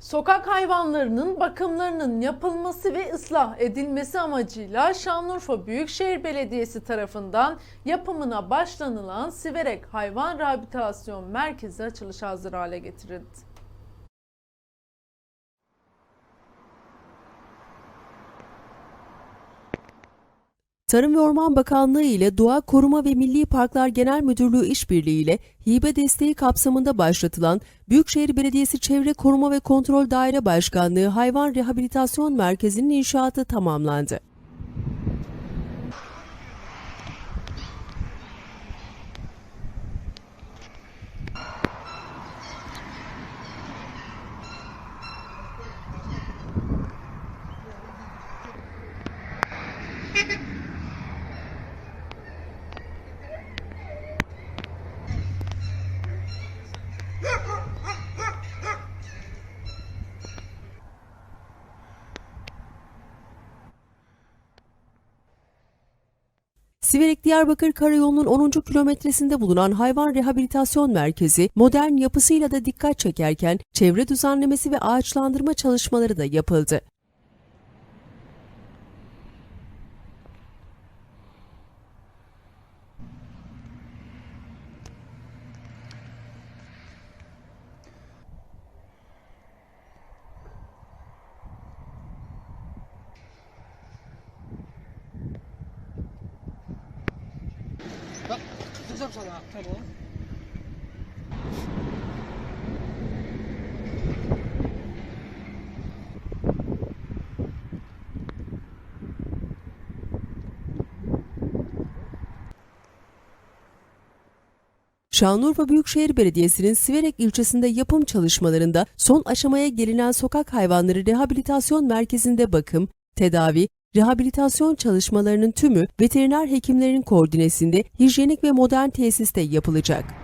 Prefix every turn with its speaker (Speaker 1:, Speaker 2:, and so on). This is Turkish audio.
Speaker 1: Sokak hayvanlarının bakımlarının yapılması ve ıslah edilmesi amacıyla Şanlıurfa Büyükşehir Belediyesi tarafından yapımına başlanılan Siverek Hayvan Rehabilitasyon Merkezi açılışa hazır hale getirildi.
Speaker 2: Tarım ve Orman Bakanlığı ile Doğa Koruma ve Milli Parklar Genel Müdürlüğü işbirliği ile hibe desteği kapsamında başlatılan Büyükşehir Belediyesi Çevre Koruma ve Kontrol Daire Başkanlığı Hayvan Rehabilitasyon Merkezi'nin inşaatı tamamlandı. Siverek Diyarbakır Karayolu'nun 10. kilometresinde bulunan hayvan rehabilitasyon merkezi modern yapısıyla da dikkat çekerken çevre düzenlemesi ve ağaçlandırma çalışmaları da yapıldı.
Speaker 3: Tutacağım sana tamam.
Speaker 2: Şanlıurfa Büyükşehir Belediyesi'nin Siverek ilçesinde yapım çalışmalarında son aşamaya gelinen sokak hayvanları rehabilitasyon merkezinde bakım, tedavi, rehabilitasyon çalışmalarının tümü veteriner hekimlerin koordinesinde hijyenik ve modern tesiste yapılacak.